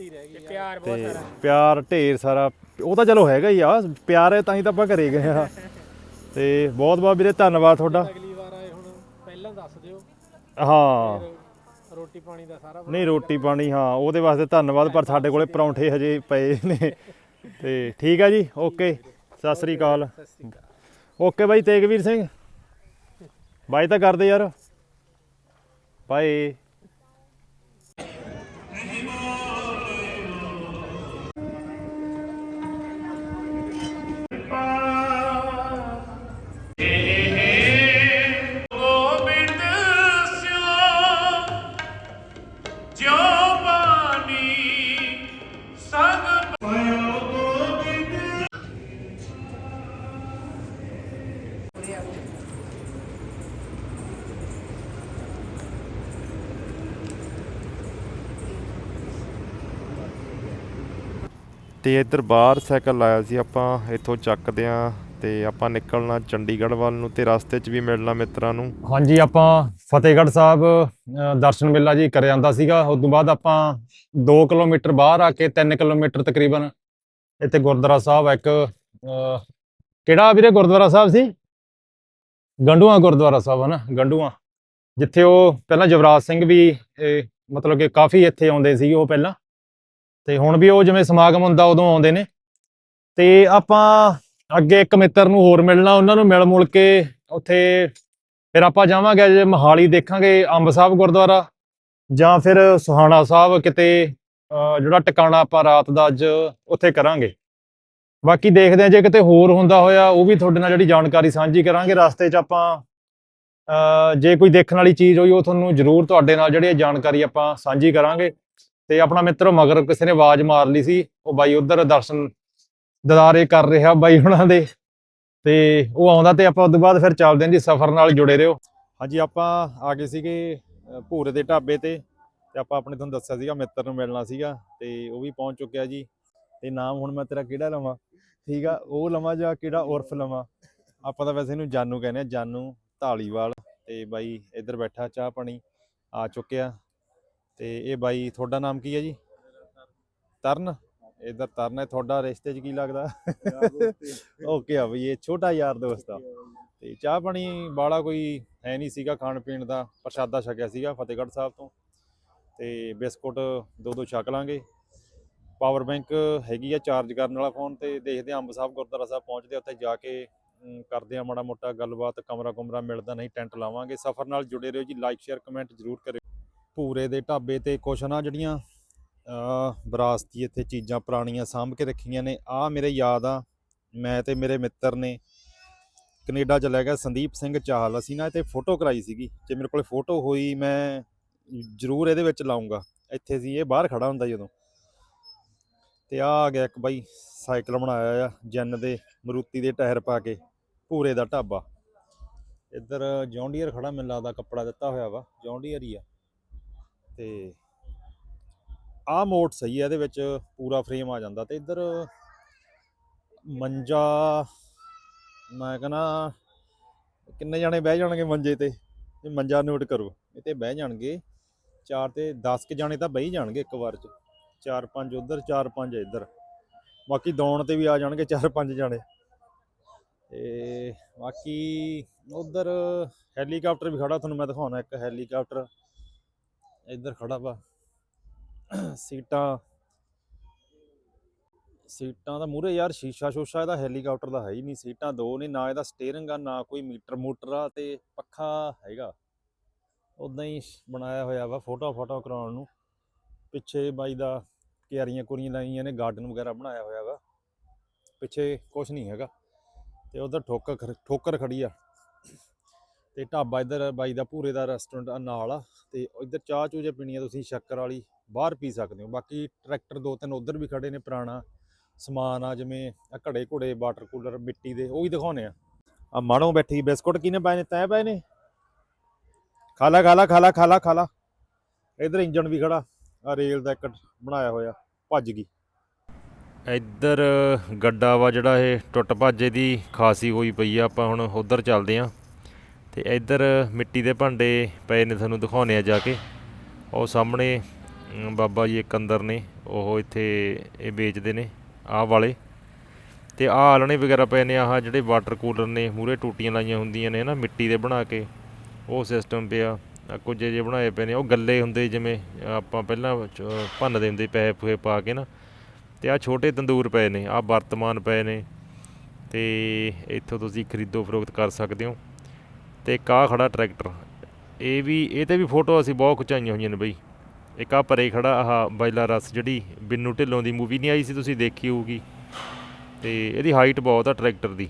ਪਿਆਰ ਤੇ ਪਿਆਰ ਢੇਰ ਸਾਰਾ। ਉਹ ਤਾਂ ਚਲੋ ਹੈਗਾ ਹੀ ਆ। ਪਿਆਰ ਹੈ ਤਾਂ ਹੀ ਤਾਂ ਆਪਾਂ ਘਰੇ ਗਏ ਆ। ਤੇ ਬਹੁਤ ਬਹੁਤ ਵੀਰੇ ਧੰਨਵਾਦ ਤੁਹਾਡਾ। ਅਗਲੀ ਵਾਰ ਆਏ ਹੁਣ ਪਹਿਲਾਂ ਦੱਸ ਦਿਓ। ਹਾਂ। ਰੋਟੀ ਪਾਣੀ ਦਾ ਸਾਰਾ ਨਹੀਂ ਰੋਟੀ ਪਾਣੀ ਹਾਂ ਉਹਦੇ ਵਾਸਤੇ ਧੰਨਵਾਦ ਪਰ ਸਾਡੇ ਕੋਲੇ ਪਰੌਂਠੇ ਹਜੇ ਪਏ ਨੇ। ਤੇ ਠੀਕ ਆ ਜੀ ਓਕੇ ਸਤਿ ਸ੍ਰੀ ਅਕਾਲ। ਓਕੇ ਬਾਈ ਤੇਗਵੀਰ ਸਿੰਘ। ਬਾਈ ਤਾਂ ਕਰਦੇ ਯਾਰ। ਬਾਏ। ਤੇ ਇੱਧਰ ਬਾਹਰ ਸਾਈਕਲ ਲਾਇਆ ਸੀ ਆਪਾਂ, ਇੱਥੋਂ ਚੱਕਦੇ ਆਂ ਤੇ ਆਪਾਂ ਨਿਕਲਣਾ ਚੰਡੀਗੜ੍ਹ ਵੱਲ ਨੂੰ ਤੇ ਰਸਤੇ 'ਚ ਵੀ ਮਿਲਣਾ ਮਿੱਤਰਾਂ ਨੂੰ। ਹਾਂਜੀ, ਆਪਾਂ ਫਤਿਹਗੜ੍ਹ ਸਾਹਿਬ ਦਰਸ਼ਨ ਮੇਲਾ ਜੀ ਕਰ ਜਾਂਦਾ ਸੀਗਾ। ਉਸ ਤੋਂ ਬਾਅਦ ਆਪਾਂ 2 ਕਿਲੋਮੀਟਰ ਬਾਹਰ ਆ ਕੇ 3 ਕਿਲੋਮੀਟਰ ਤਕਰੀਬਨ ਇੱਥੇ ਗੁਰਦੁਆਰਾ ਸਾਹਿਬ ਇੱਕ ਕਿਹੜਾ ਵੀਰੇ ਗੁਰਦੁਆਰਾ ਸਾਹਿਬ ਸੀ? ਗੰਡੂਆਂ ਗੁਰਦੁਆਰਾ ਸਾਹਿਬ ਹੈ ਨਾ, ਗੰਡੂਆਂ। ਜਿੱਥੇ ਉਹ ਪਹਿਲਾਂ ਜਵਰਾਜ ਸਿੰਘ ਵੀ ਮਤਲਬ ਕਿ ਕਾਫੀ ਇੱਥੇ ਆਉਂਦੇ ਸੀ ਉਹ ਪਹਿਲਾਂ। ਤੇ ਹੁਣ ਵੀ ਉਹ ਜਿਵੇਂ ਸਮਾਗਮ ਹੁੰਦਾ ਉਦੋਂ ਆਉਂਦੇ ਨੇ। ਤੇ ਆਪਾਂ ਅੱਗੇ ਇੱਕ ਮਿੱਤਰ ਨੂੰ ਹੋਰ ਮਿਲਣਾ, ਉਹਨਾਂ ਨੂੰ ਮਿਲ ਮੁਲ ਕੇ ਉੱਥੇ ਫਿਰ ਆਪਾਂ ਜਾਵਾਂਗੇ ਜੇ ਮਹਾਲੀ, ਦੇਖਾਂਗੇ ਅੰਬ ਸਾਹਿਬ ਗੁਰਦੁਆਰਾ ਜਾਂ ਫਿਰ ਸੁਹਾਣਾ ਸਾਹਿਬ ਕਿਤੇ ਜਿਹੜਾ ਟਿਕਾਣਾ ਆਪਾਂ ਰਾਤ ਦਾ ਅੱਜ ਉੱਥੇ ਕਰਾਂਗੇ। ਬਾਕੀ ਦੇਖਦੇ ਹਾਂ ਜੇ ਕਿਤੇ ਹੋਰ ਹੁੰਦਾ ਹੋਇਆ, ਉਹ ਵੀ ਤੁਹਾਡੇ ਨਾਲ ਜਿਹੜੀ ਜਾਣਕਾਰੀ ਸਾਂਝੀ ਕਰਾਂਗੇ। ਰਸਤੇ 'ਚ ਆਪਾਂ ਜੇ ਕੋਈ ਦੇਖਣ ਵਾਲੀ ਚੀਜ਼ ਹੋਈ, ਉਹ ਤੁਹਾਨੂੰ ਜ਼ਰੂਰ ਤੁਹਾਡੇ ਨਾਲ ਜਿਹੜੀ ਜਾਣਕਾਰੀ ਆਪਾਂ ਸਾਂਝੀ ਕਰਾਂਗੇ। ਤੇ ਆਪਣਾ ਮਿੱਤਰ ਮਗਰ ਕਿਸੇ ਨੇ ਆਵਾਜ਼ ਮਾਰ ਲਈ ਸੀ, ਉਹ ਬਾਈ ਉਧਰ ਦਰਸ਼ਨ ਦਿਦਾਰੇ ਕਰ ਰਿਹਾ ਬਾਈ ਉਹਨਾਂ ਦੇ, ਤੇ ਉਹ ਆਉਂਦਾ ਤੇ ਆਪਾਂ ਉਸ ਬਾਅਦ ਫਿਰ ਚੱਲਦੇ ਹਾਂ ਜੀ, ਸਫ਼ਰ ਨਾਲ ਜੁੜੇ ਰਹੋ। ਹਾਂਜੀ, ਆਪਾਂ ਆ ਗਏ ਸੀਗੇ ਭੂਰੇ ਦੇ ਢਾਬੇ ਤੇ ਤੇ ਆਪਾਂ ਆਪਣੇ ਤੁਹਾਨੂੰ ਦੱਸਿਆ ਸੀਗਾ, ਮਿੱਤਰ ਨੂੰ ਮਿਲਣਾ ਸੀਗਾ, ਤੇ ਉਹ ਵੀ ਪਹੁੰਚ ਚੁੱਕਿਆ ਜੀ। ਤੇ ਨਾਮ ਹੁਣ ਮੈਂ ਤੇਰਾ ਕਿਹੜਾ ਲਵਾਂ? ਠੀਕ ਆ, ਉਹ ਲਵਾਂ ਜਾਂ ਕਿਹੜਾ ਉਰਫ ਲਵਾਂ? ਆਪਾਂ ਤਾਂ ਵੈਸੇ ਇਹਨੂੰ ਜਾਨੂ ਕਹਿੰਦੇ ਆ, ਜਾਨੂ ਢਾਲੀਵਾਲ ਤੇ ਬਾਈ ਇੱਧਰ ਬੈਠਾ, ਚਾਹ ਪਾਣੀ ਆ ਚੁੱਕਿਆ। ਤੇ ਇਹ ਬਾਈ, ਤੁਹਾਡਾ ਨਾਮ ਕੀ ਹੈ ਜੀ? ਤਰਨ। ਇੱਧਰ ਤਰਨ ਹੈ, ਤੁਹਾਡਾ ਰਿਸ਼ਤੇ 'ਚ ਕੀ ਲੱਗਦਾ? ਓਕੇ ਆ ਬਈ, ਇਹ ਛੋਟਾ ਯਾਰ ਦੋਸਤ ਆ। ਤੇ ਚਾਹ ਪਾਣੀ ਬਾਲਾ ਕੋਈ ਹੈ ਨਹੀਂ ਸੀਗਾ ਖਾਣ ਪੀਣ ਦਾ, ਪ੍ਰਸ਼ਾਦਾ ਛਕਿਆ ਸੀਗਾ ਫਤਿਹਗੜ੍ਹ ਸਾਹਿਬ ਤੋਂ। ਤੇ ਬਿਸਕੁਟ ਦੋ ਦੋ ਛਕ ਲਾਂਗੇ। ਪਾਵਰ ਬੈਂਕ ਹੈਗੀ ਆ ਚਾਰਜ ਕਰਨ ਵਾਲਾ ਫੋਨ ਤੇ, ਦੇਖਦੇ ਆ ਅੰਬ ਸਾਹਿਬ ਗੁਰਦੁਆਰਾ ਸਾਹਿਬ ਪਹੁੰਚਦੇ ਉੱਥੇ ਜਾ ਕੇ ਕਰਦੇ ਆ ਮਾੜਾ ਮੋਟਾ ਗੱਲਬਾਤ, ਕਮਰਾ ਕੁਮਰਾ ਮਿਲਦਾ ਨਹੀਂ, ਟੈਂਟ ਲਾਵਾਂਗੇ। ਸਫ਼ਰ ਨਾਲ ਜੁੜੇ ਰਹੋ ਜੀ ਲਾਈਕ ਸ਼ੇਅਰ ਕਮੈਂਟ ਜ਼ਰੂਰ ਕਰਿਓ। ਭੂਰੇ ਦੇ ਢਾਬੇ ਤੇ ਕੁਛ ਨਾ ਜਿਹੜੀਆਂ ਵਿਰਾਸਤੀ ਇੱਥੇ ਚੀਜ਼ਾਂ ਪੁਰਾਣੀਆਂ ਸਾਂਭ ਕੇ ਰੱਖੀਆਂ ਨੇ। ਆ ਮੇਰੇ ਯਾਦ ਆ, ਮੈਂ ਤੇ ਮੇਰੇ ਮਿੱਤਰ ਨੇ ਕੈਨੇਡਾ ਚਲਾ ਗਿਆ ਸੰਦੀਪ ਸਿੰਘ ਚਾਹਲ। ਅਸੀਂ ਨਾ ਇੱਥੇ ਫੋਟੋ ਕਰਾਈ ਸੀਗੀ। ਜੇ ਮੇਰੇ ਕੋਲੇ ਫੋਟੋ ਹੋਈ, ਮੈਂ ਜ਼ਰੂਰ ਇਹਦੇ ਵਿੱਚ ਲਾਉਂਗਾ ਇੱਥੇ ਸੀ, ਇਹ ਬਾਹਰ ਖੜਾ ਹੁੰਦਾ ਜਦੋਂ ਤੇ ਆ ਆ ਗਿਆ ਇੱਕ ਬਾਈ, ਸਾਈਕਲ ਬਣਾਇਆ ਆ, ਜਨ ਦੇ, ਮਰੂਤੀ ਦੇ ਟਾਇਰ ਪਾ ਕੇ, ਭੂਰੇ ਦਾ ਢਾਬਾ। ਇੱਧਰ ਜੌਂਡੀਅਰ ਖੜਾ, ਮੈਨੂੰ ਲੱਗਦਾ ਕੱਪੜਾ ਦਿੱਤਾ ਹੋਇਆ ਵਾ। ਜੌਂਡੀਅਰ ਹੀ ਆ। ਤੇ ਆ ਮੋਡ ਸਹੀ ਹੈ, ਇਹਦੇ ਵਿੱਚ ਪੂਰਾ ਫਰੇਮ ਆ ਜਾਂਦਾ ਤੇ ਇੱਧਰ ਮੰਜਾ, ਮੈਂ ਕਹਿੰਦਾ ਕਿੰਨੇ ਜਾਣੇ ਬਹਿ ਜਾਣਗੇ ਮੰਜੇ ਤੇ? ਇਹ ਮੰਜਾ ਨੋਟ ਕਰੋ, ਇਹ ਤੇ ਬਹਿ ਜਾਣਗੇ। ਚਾਰ ਤੇ 10 ਕਿ ਜਾਣੇ ਤਾਂ ਬਹਿ ਜਾਣਗੇ ਇੱਕ ਵਾਰ ਚ। ਚਾਰ ਪੰਜ ਉਧਰ, ਚਾਰ ਪੰਜ ਇੱਧਰ। ਬਾਕੀ ਦੌਣ ਤੇ ਵੀ ਆ ਜਾਣਗੇ ਚਾਰ ਪੰਜ ਜਾਣੇ। ਤੇ ਬਾਕੀ ਉਧਰ ਹੈਲੀਕਾਪਟਰ ਵੀ ਖੜਾ, ਤੁਹਾਨੂੰ ਮੈਂ ਦਿਖਾਉਣਾ ਇੱਕ ਹੈਲੀਕਾਪਟਰ ਇੱਧਰ ਖੜਾ ਵਾ। ਸੀਟਾਂ। ਸੀਟਾਂ ਦਾ ਮੂਰੇ ਯਾਰ ਸ਼ੀਸ਼ਾ ਸ਼ੋਸ਼ਾ ਇਹਦਾ ਹੈਲੀਕਾਪਟਰ ਦਾ ਹੈ ਹੀ ਨਹੀਂ। ਸੀਟਾਂ ਦੋ ਨੇ, ਨਾ ਇਹਦਾ ਸਟੀਅਰਿੰਗ ਆ, ਨਾ ਕੋਈ ਮੀਟਰ ਮੋਟਰ ਆ ਤੇ ਪੱਖਾ ਹੈਗਾ। ਉਦਾਂ ਹੀ ਬਣਾਇਆ ਹੋਇਆ ਵਾ ਫੋਟੋ ਫੋਟੋ ਕਰਾਉਣ ਨੂੰ। ਪਿੱਛੇ ਬਾਈ ਦਾ ਕਿਆਰੀਆਂ ਕੁਰੀਆਂ ਲਾਈਆਂ ਨੇ, ਗਾਰਡਨ ਵਗੈਰਾ ਬਣਾਇਆ ਹੋਇਆ ਵਾ। ਪਿੱਛੇ ਕੁਝ ਨਹੀਂ ਹੈਗਾ। ਤੇ ਉਧਰ ਠੋਕਰ ਖਰ- ਠੋਕਰ ਖੜੀ ਆ। ਤੇ ਢਾਬਾ ਇੱਧਰ ਬਾਈ ਦਾ ਭੂਰੇ ਦਾ ਰੈਸਟੋਰੈਂਟ ਨਾਲ ਆ, ਤੇ ਇੱਧਰ ਚਾਹ ਚੂ ਜੇ ਪੀਣੀ ਆ ਤੁਸੀਂ ਸ਼ੱਕਰ ਵਾਲੀ, ਬਾਹਰ ਪੀ ਸਕਦੇ ਹੋ। ਬਾਕੀ ਟਰੈਕਟਰ ਦੋ ਤਿੰਨ ਉਧਰ ਵੀ ਖੜੇ ਨੇ ਪੁਰਾਣਾ ਸਮਾਨ ਆ, ਜਿਵੇਂ ਆ ਘੜੇ ਘੁੜੇ ਵਾਟਰ ਕੂਲਰ ਮਿੱਟੀ ਦੇ, ਉਹ ਵੀ ਦਿਖਾਉਣੇ ਆ। ਆ ਮਾਣੋ ਬੈਠੀ ਬਿਸਕੁਟ ਕਿਨੇ ਪਾਏ ਨੇ, ਤੈਂ ਪਾਏ ਨੇ? ਖਾਲਾ ਖਾਲਾ ਖਾਲਾ ਖਾਲਾ ਖਾਲਾ ਇਧਰ ਇੰਜਣ ਵੀ ਖੜਾ ਆ ਰੇਲ ਦਾ ਇੱਕ ਬਣਾਇਆ ਹੋਇਆ, ਭੱਜ ਗਈ। ਇੱਧਰ ਗੱਡਾ ਵਾ ਜਿਹੜਾ ਇਹ ਟੁੱਟ ਭਾਜੇ ਦੀ ਖਾਸੀ ਹੋਈ ਪਈ ਆ, ਆਪਾਂ ਹੁਣ ਉਧਰ ਚੱਲਦੇ ਆ। ਤੇ ਇੱਧਰ ਮਿੱਟੀ ਦੇ ਭਾਂਡੇ ਪਏ ਨੇ ਤੁਹਾਨੂੰ ਦਿਖਾਉਣੇ ਆ ਜਾ ਕੇ। ਉਹ ਸਾਹਮਣੇ ਬਾਬਾ ਜੀ ਇੱਕ ਅੰਦਰ ਨੇ, ਉਹ ਇੱਥੇ ਇਹ ਵੇਚਦੇ ਨੇ, ਆਹ ਵਾਲੇ। ਤੇ ਆਹ ਆਲਣੇ ਵਗੈਰਾ ਪਏ ਨੇ, ਆਹ ਜਿਹੜੇ ਵਾਟਰ ਕੂਲਰ ਨੇ ਮੂਰੇ ਟੂਟੀਆਂ ਲਾਈਆਂ ਹੁੰਦੀਆਂ ਨੇ ਨਾ ਮਿੱਟੀ ਦੇ ਬਣਾ ਕੇ। ਉਹ ਸਿਸਟਮ ਪਿਆ ਕੁਝ ਜੇ ਬਣਾਏ ਪਏ ਨੇ। ਉਹ ਗੱਲੇ ਹੁੰਦੇ ਜਿਵੇਂ ਆਪਾਂ ਪਹਿਲਾਂ ਚ- ਭੰਨਦੇ ਹੁੰਦੇ ਪੈਸੇ ਪੂਏ ਪਾ ਕੇ ਨਾ। ਤੇ ਆ ਛੋਟੇ ਤੰਦੂਰ ਪਏ ਨੇ ਆ ਵਰਤਮਾਨ ਪਏ ਨੇ। ਤੇ ਇੱਥੋਂ ਤੁਸੀਂ ਖਰੀਦੋ ਫਰੋਖਤ ਕਰ ਸਕਦੇ ਹੋ। ਤੇ ਇੱਕ ਆਹ ਖੜਾ ਟਰੈਕਟਰ। ਇਹ ਵੀ, ਇਹ ਤੇ ਵੀ ਫੋਟੋ ਅਸੀਂ ਬਹੁਤ ਖਿਚਾਈਆਂ ਹੋਈਆਂ ਨੇ ਬਈ। ਇੱਕ ਆ ਪਰੇ ਖੜਾ ਆਹ ਬਾਈਲਾ ਰਸ ਜਿਹੜੀ ਬਿੰਨੂ ਢਿੱਲੋਂ ਦੀ ਮੂਵੀ ਨਹੀਂ ਆਈ ਸੀ, ਤੁਸੀਂ ਦੇਖੀ ਹੋਊਗੀ। ਤੇ ਇਹਦੀ ਹਾਈਟ ਬਹੁਤ ਆ ਟਰੈਕਟਰ ਦੀ।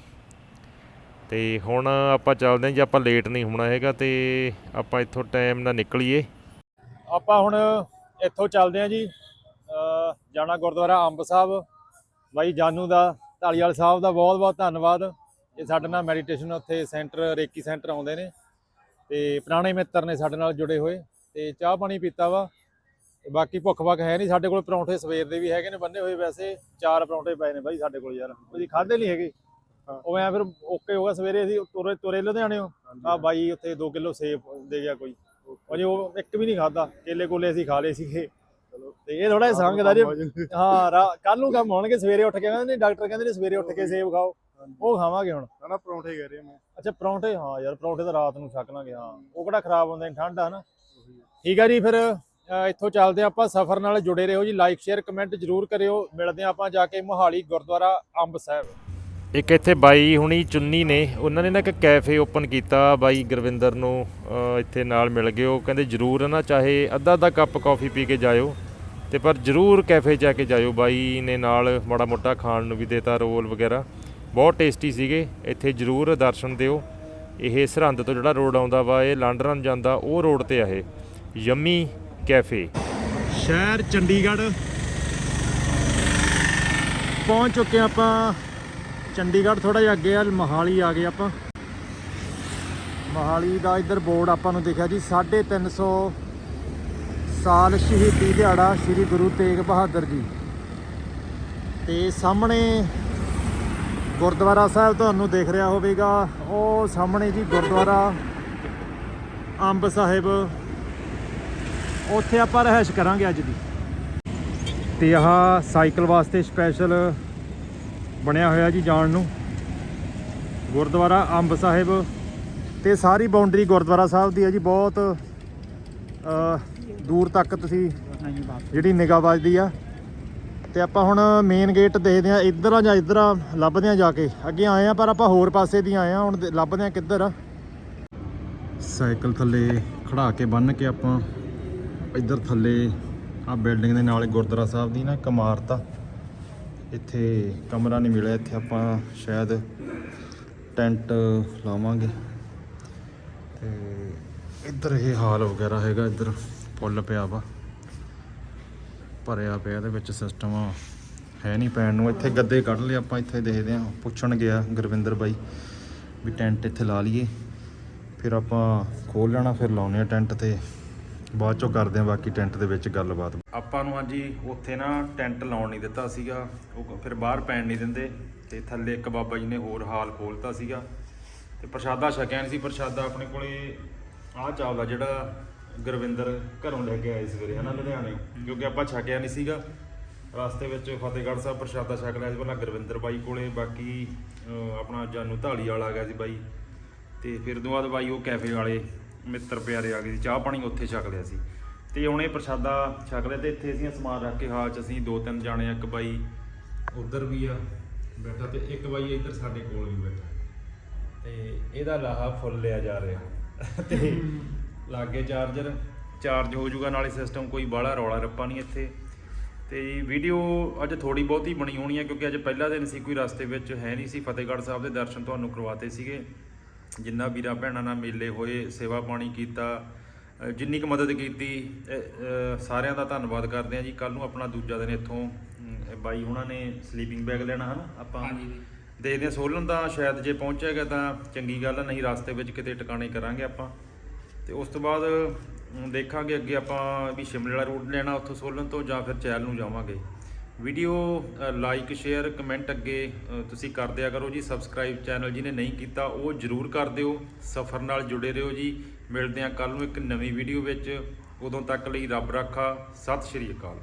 ਤੇ ਹੁਣ ਆਪਾਂ ਚੱਲਦੇ ਹਾਂ ਜੀ, ਆਪਾਂ ਲੇਟ ਨਹੀਂ ਹੋਣਾ ਹੈਗਾ ਤੇ ਆਪਾਂ ਇੱਥੋਂ ਟਾਈਮ ਨਾਲ ਨਿਕਲੀਏ। ਆਪਾਂ ਹੁਣ ਇੱਥੋਂ ਚੱਲਦੇ ਹਾਂ ਜੀ ਜਾਣਾ ਗੁਰਦੁਆਰਾ ਅੰਬ ਸਾਹਿਬ, ਬਾਈ ਜਾਨੂ ਦਾ ਢਾਲੀਵਾਲ ਸਾਹਿਬ ਦਾ ਬਹੁਤ ਬਹੁਤ ਧੰਨਵਾਦ। ਇਹ ਸਾਡੇ ਨਾਲ ਮੈਡੀਟੇਸ਼ਨ ਉੱਥੇ ਸੈਂਟਰ ਰੇਕੀ ਸੈਂਟਰ ਆਉਂਦੇ ਨੇ। ਤੇ ਪੁਰਾਣੇ ਮਿੱਤਰ ਨੇ ਸਾਡੇ ਨਾਲ ਜੁੜੇ ਹੋਏ। ਤੇ ਚਾਹ ਪਾਣੀ ਪੀਤਾ ਵਾ। ਬਾਕੀ ਭੁੱਖ ਭੱਖ ਹੈ ਨਹੀਂ ਸਾਡੇ ਕੋਲ। ਪਰੌਂਠੇ ਸਵੇਰ ਦੇ ਵੀ ਹੈਗੇ ਨੇ ਬੰਨੇ ਹੋਏ ਵੈਸੇ ਚਾਰ ਪਰੌਂਠੇ ਪਏ ਨੇ ਬਾਈ ਸਾਡੇ ਕੋਲ ਯਾਰ। ਤੁਸੀਂ ਖਾਦੇ ਨਹੀਂ ਹੈਗੇ? ਉਹ ਐ ਫਿਰ ਓਕੇ ਹੋ ਗਿਆ ਸਵੇਰੇ ਅਸੀਂ ਤੁਰੇ ਤੁਰੇ ਲੁਧਿਆਣੇ ਆ ਬਾਈ ਉੱਥੇ 2 ਕਿਲੋ ਸੇਬ ਦੇ ਗਿਆ ਕੋਈ। ਅਜੇ ਉਹ ਇੱਕ ਵੀ ਨਹੀਂ ਖਾਦਾ ਕੇਲੇ ਕੋਲੇ ਅਸੀਂ ਖਾ ਲਏ ਸੀਗੇ। ਤੇ ਇਹ ਥੋੜਾ ਸੰਗਦਾ ਜੀ। ਹਾਂ ਕੱਲ ਨੂੰ ਕੰਮ ਹੋਣਗੇ। ਸਵੇਰੇ ਉੱਠ ਕੇ ਕਹਿੰਦੇ ਨੇ ਡਾਕਟਰ ਕਹਿੰਦੇ ਨੇ ਸਵੇਰੇ ਉੱਠ ਕੇ ਸੇਬ ਖਾਓ। ਉਹ ਖਾਵਾਂਗੇ ਹੁਣ। ਨਾ ਪਰੌਂਠੇ ਕਹਿ ਰਿਹਾ ਮੈਂ। ਅੱਛਾ ਪਰੌਂਠੇ? ਹਾਂ ਯਾਰ ਪਰੌਂਠੇ ਤਾਂ ਰਾਤ ਨੂੰ ਛਕ ਲਾਂਗੇ ਹਾਂ। ਉਹ ਕਿਹੜਾ ਖਰਾਬ ਹੁੰਦੇ ਨੇ ਠੰਡ ਆ ਨਾ। ਠੀਕ ਆ ਜੀ ਫਿਰ ਇੱਥੋਂ ਚੱਲਦੇ ਆਪਾਂ। ਸਫ਼ਰ ਨਾਲ ਜੁੜੇ ਰਹੋ ਜੀ। ਲਾਈਕ ਸ਼ੇਅਰ ਕਮੈਂਟ ਜਰੂਰ ਕਰਿਓ। ਮਿਲਦੇ ਆਪਾਂ ਜਾ ਕੇ ਮੋਹਾਲੀ ਗੁਰਦੁਆਰਾ ਅੰਬ ਸਾਹਿਬ। ਇੱਕ ਇੱਥੇ ਬਾਈ ਹੁਣੀ ਚੁੰਨੀ ਨੇ। ਉਹਨਾਂ ਨੇ ਨਾ ਇੱਕ ਕੈਫੇ ਓਪਨ ਕੀਤਾ ਬਾਈ ਗੁਰਵਿੰਦਰ ਨੂੰ। ਇੱਥੇ ਨਾਲ ਮਿਲ ਗਏ ਉਹ। ਕਹਿੰਦੇ ਜਰੂਰ ਨਾ ਚਾਹੇ ਅੱਧਾ ਅੱਧਾ ਕੱਪ ਕਾਫੀ ਪੀ ਕੇ ਜਾਇਓ। ਤੇ ਪਰ ਜਰੂਰ ਕੈਫੇ ਜਾ ਕੇ ਜਾਇਓ। ਬਾਈ ਨੇ ਨਾਲ ਮਾੜਾ ਮੋਟਾ ਖਾਣ ਨੂੰ ਵੀ ਦੇਤਾ ਰੋਲ ਵਗੈਰਾ। ਬਹੁਤ ਟੇਸਟੀ ਸੀਗੇ। ਇੱਥੇ ਜਰੂਰ ਦਰਸ਼ਨ ਦਿਓ। ਇਹ ਸਰਹੰਦ ਤੋਂ ਜਿਹੜਾ ਰੋਡ ਆਉਂਦਾ ਵਾ, ਇਹ ਲਾਂਡਰਾਂ ਜਾਂਦਾ, ਉਹ ਰੋਡ ਤੇ ਆ ਇਹ ਯੰਮੀ ਕੈਫੇ। ਸ਼ਹਿਰ ਚੰਡੀਗੜ੍ਹ ਪਹੁੰਚ ਚੁੱਕੇ ਹਾਂ ਆਪਾਂ। ਚੰਡੀਗੜ੍ਹ ਥੋੜਾ ਜਿਹਾ ਅੱਗੇ ਆ, ਮੋਹਾਲੀ ਆ ਗਏ ਆਪਾਂ। ਮੋਹਾਲੀ ਦਾ ਇੱਧਰ ਬੋਰਡ ਆਪਾਂ ਨੂੰ ਦਿਖਿਆ ਜੀ 350 ਸਾਲ ਸ਼ਹੀਦੀ ਦਿਹਾੜਾ ਸ੍ਰੀ ਗੁਰੂ ਤੇਗ ਬਹਾਦਰ ਜੀ। ਤੇ ਸਾਹਮਣੇ ਗੁਰਦੁਆਰਾ ਸਾਹਿਬ ਤੁਹਾਨੂੰ ਦੇਖ ਰਿਹਾ ਹੋਵੇਗਾ। ਉਹ ਸਾਹਮਣੇ ਜੀ ਗੁਰਦੁਆਰਾ ਅੰਬ ਸਾਹਿਬ। ਉੱਥੇ ਆਪਾਂ ਰਹਿਸ਼ ਕਰਾਂਗੇ ਅੱਜ ਦੀ। ਤੇ ਆਹ ਸਾਈਕਲ ਵਾਸਤੇ ਸਪੈਸ਼ਲ ਬਣਿਆ ਹੋਇਆ ਜੀ ਜਾਣ ਨੂੰ। ਗੁਰਦੁਆਰਾ ਅੰਬ ਸਾਹਿਬ। ਤੇ ਸਾਰੀ ਬਾਉਂਡਰੀ ਗੁਰਦੁਆਰਾ ਸਾਹਿਬ ਦੀ ਹੈ ਜੀ। ਬਹੁਤ ਦੂਰ ਤੱਕ ਤੁਸੀਂ ਜਿਹੜੀ ਨਿਗਾਹ ਵੱਜਦੀ ਆ। ਤੇ ਆਪਾਂ ਹੁਣ ਮੇਨ ਗੇਟ ਦੇਖਦੇ ਆ ਇੱਧਰ ਆ ਜਾਂ ਇੱਧਰ ਆ, ਲੱਭਦੇ ਆ ਜਾ ਕੇ। ਅੱਗੇ ਆਏ ਆ ਪਰ ਆਪਾਂ ਹੋਰ ਪਾਸੇ ਦੀ ਆਏ ਆ ਹੁਣ ਦੇ- ਲੱਭਦੇ ਆ ਕਿੱਧਰ ਆ। ਸਾਈਕਲ ਥੱਲੇ ਖੜਾ ਕੇ ਬੰਨ ਕੇ ਆਪਾਂ ਇੱਧਰ ਥੱਲੇ ਆ ਬਿਲਡਿੰਗ ਦੇ ਨਾਲ ਗੁਰਦੁਆਰਾ ਸਾਹਿਬ ਦੀ ਨਾ ਇਮਾਰਤ ਆ। ਇੱਥੇ ਕਮਰਾ ਨਹੀਂ ਮਿਲਿਆ, ਇੱਥੇ ਆਪਾਂ ਸ਼ਾਇਦ ਟੈਂਟ ਲਾਵਾਂਗੇ। ਤੇ ਇੱਧਰ ਇਹ ਹਾਲ ਵਗੈਰਾ ਹੈਗਾ, ਇੱਧਰ ਫੁੱਲ ਪਿਆ ਵਾ। ਭਰਿਆ ਪਿਆ, ਇਹਦੇ ਵਿੱਚ ਸਿਸਟਮ ਹੈ ਨਹੀਂ ਪੈਣ ਨੂੰ। ਇੱਥੇ ਗੱਦੇ ਕੱਢ ਲਏ, ਆਪਾਂ ਇੱਥੇ ਦੇਖਦੇ ਹਾਂ। ਪੁੱਛਣ ਗਿਆ ਗੁਰਵਿੰਦਰ ਬਾਈ ਵੀ ਟੈਂਟ ਇੱਥੇ ਲਾ ਲਈਏ। ਫਿਰ ਆਪਾਂ ਖੋਲ ਲੈਣਾ, ਫਿਰ ਲਾਉਨੇ ਆ ਟੈਂਟ ਤੇ। ਬਾਅਦ ਚੋਂ ਕਰਦੇ ਆ ਬਾਕੀ ਟੈਂਟ ਦੇ ਵਿੱਚ ਗੱਲਬਾਤ। ਆਪਾਂ ਨੂੰ ਹਾਂਜੀ ਉੱਥੇ ਨਾ ਟੈਂਟ ਲਾਉਣ ਨਹੀਂ ਦਿੱਤਾ ਸੀਗਾ। ਉਹ ਫਿਰ ਬਾਹਰ ਪੈਣ ਨਹੀਂ ਦਿੰਦੇ। ਤੇ ਥੱਲੇ ਇੱਕ ਬਾਬਾ ਜੀ ਨੇ ਹੋਰ ਹਾਲ ਖੋਲਤਾ ਸੀਗਾ। ਤੇ ਪ੍ਰਸ਼ਾਦਾ ਛਕਿਆ ਨਹੀਂ ਸੀ। ਪ੍ਰਸ਼ਾਦਾ ਆਪਣੇ ਕੋਲੇ ਆਹ ਚਾਵਲਾ ਜਿਹੜਾ ਗੁਰਵਿੰਦਰ ਘਰੋਂ ਲੈ ਕੇ ਆਏ ਸਵੇਰੇ ਹਨਾ ਲੁਧਿਆਣੇ। ਕਿਉਂਕਿ ਆਪਾਂ ਛਕਿਆ ਨਹੀਂ ਸੀਗਾ। ਰਸਤੇ ਵਿੱਚ ਫਤਿਹਗੜ੍ਹ ਸਾਹਿਬ ਪ੍ਰਸ਼ਾਦਾ ਛਕ ਲਿਆ ਸੀ ਪਹਿਲਾਂ ਗੁਰਵਿੰਦਰ ਬਾਈ ਕੋਲੇ ਬਾਕੀ ਅਹ, ਆਪਣਾ ਜਾਨੂ ਢਾਲੀ ਵਾਲਾ ਆ ਗਿਆ ਸੀ ਬਾਈ। ਤੇ ਫਿਰ ਤੋਂ ਬਾਅਦ ਬਾਈ ਉਹ ਕੈਫੇ ਵਾਲੇ ਮਿੱਤਰ ਪਿਆਰੇ ਆ ਗਏ ਸੀ ਚਾਹ ਪਾਣੀ ਉੱਥੇ ਛਕ ਲਿਆ ਸੀ। ਤੇ ਹੁਣ ਇਹ ਪ੍ਰਸ਼ਾਦਾ ਛਕ ਲਿਆ ਤੇ ਇੱਥੇ ਅਸੀਂ ਸਮਾਨ ਰੱਖ ਕੇ ਹਾਲ ਚ ਅਸੀਂ ਦੋ ਤਿੰਨ ਜਾਣੇ ਆ, ਇੱਕ ਬਾਈ ਉਧਰ ਵੀ ਆ ਬੈਠਾ ਤੇ ਇੱਕ ਬਾਈ ਇੱਧਰ ਸਾਡੇ ਕੋਲ ਵੀ ਬੈਠਾ। ਤੇ ਇਹਦਾ ਲਾਹਾ ਫੁੱਲ ਲਿਆ ਜਾ ਰਿਹਾ। ਤੇ ਲਾਗੇ ਚਾਰਜਰ ਚਾਰਜ ਹੋ ਜਾਊਗਾ ਨਾਲੇ ਸਿਸਟਮ ਕੋਈ ਬਾਹਲਾ ਰੌਲਾ ਰੱਪਾ ਨਹੀਂ ਇੱਥੇ। ਤੇ ਵੀਡੀਓ ਅੱਜ ਥੋੜੀ ਬਹੁਤੀ ਬਣੀ ਹੋਣੀ ਹੈ ਕਿਉਂਕਿ ਅੱਜ ਪਹਿਲਾ ਦਿਨ ਸੀ ਕੋਈ ਰਸਤੇ ਵਿੱਚ ਹੈ ਨਹੀਂ ਸੀ। ਫਤਿਹਗੜ੍ਹ ਸਾਹਿਬ ਦੇ ਦਰਸ਼ਨ ਤੁਹਾਨੂੰ ਕਰਵਾਤੇ ਸੀਗੇ। ਜਿੰਨਾ ਵੀਰਾਂ ਭੈਣਾਂ ਨਾਲ ਮੇਲੇ ਹੋਏ ਸੇਵਾ ਪਾਣੀ ਕੀਤਾ ਜਿੰਨੀ ਕੁ ਮਦਦ ਕੀਤੀ ਸਾਰਿਆਂ ਦਾ ਧੰਨਵਾਦ ਕਰਦੇ ਹਾਂ ਜੀ। ਕੱਲ ਨੂੰ ਆਪਣਾ ਦੂਜਾ ਦਿਨ ਇੱਥੋਂ ਬਾਈ ਉਹਨਾਂ ਨੇ ਸਲੀਪਿੰਗ ਬੈਗ ਲੈਣਾ ਹਨ? ਆਪਾਂ ਦੇਖਦੇ ਹਾਂ ਸੋਲਨ ਦਾ ਸ਼ਾਇਦ ਜੇ ਪਹੁੰਚਿਆ ਗਿਆ ਤਾਂ ਚੰਗੀ ਗੱਲ ਨਹੀਂ ਰਸਤੇ ਵਿੱਚ ਕਿਤੇ ਟਿਕਾਣੇ ਕਰਾਂਗੇ ਆਪਾਂ। ਤੇ ਉਸ ਤੋਂ ਬਾਅਦ ਦੇਖਾਂਗੇ ਅੱਗੇ ਆਪਾਂ ਵੀ ਸ਼ਿਮਲੇ ਵਾਲਾ ਰੂਟ ਲੈਣਾ ਉੱਥੋਂ ਸੋਲਨ ਤੋਂ ਜਾਂ ਫਿਰ ਚੈਲ ਨੂੰ ਜਾਵਾਂਗੇ। ਵੀਡੀਓ ਲਾਈਕ ਸ਼ੇਅਰ ਕਮੈਂਟ ਅੱਗੇ ਤੁਸੀਂ ਕਰ ਦਿਆ ਕਰੋ ਜੀ। ਸਬਸਕ੍ਰਾਈਬ ਚੈਨਲ ਜਿਹਨੇ ਨਹੀਂ ਕੀਤਾ, ਉਹ ਜਰੂਰ ਕਰ ਦਿਓ। ਸਫ਼ਰ ਨਾਲ ਜੁੜੇ ਰਹੋ ਜੀ। ਮਿਲਦੇ ਹਾਂ ਕੱਲ ਨੂੰ ਇੱਕ ਨਵੀਂ ਵੀਡੀਓ ਵਿੱਚ। ਉਦੋਂ ਤੱਕ ਲਈ ਰੱਬ ਰਾਖਾ। ਸਤਿ ਸ਼੍ਰੀ ਅਕਾਲ।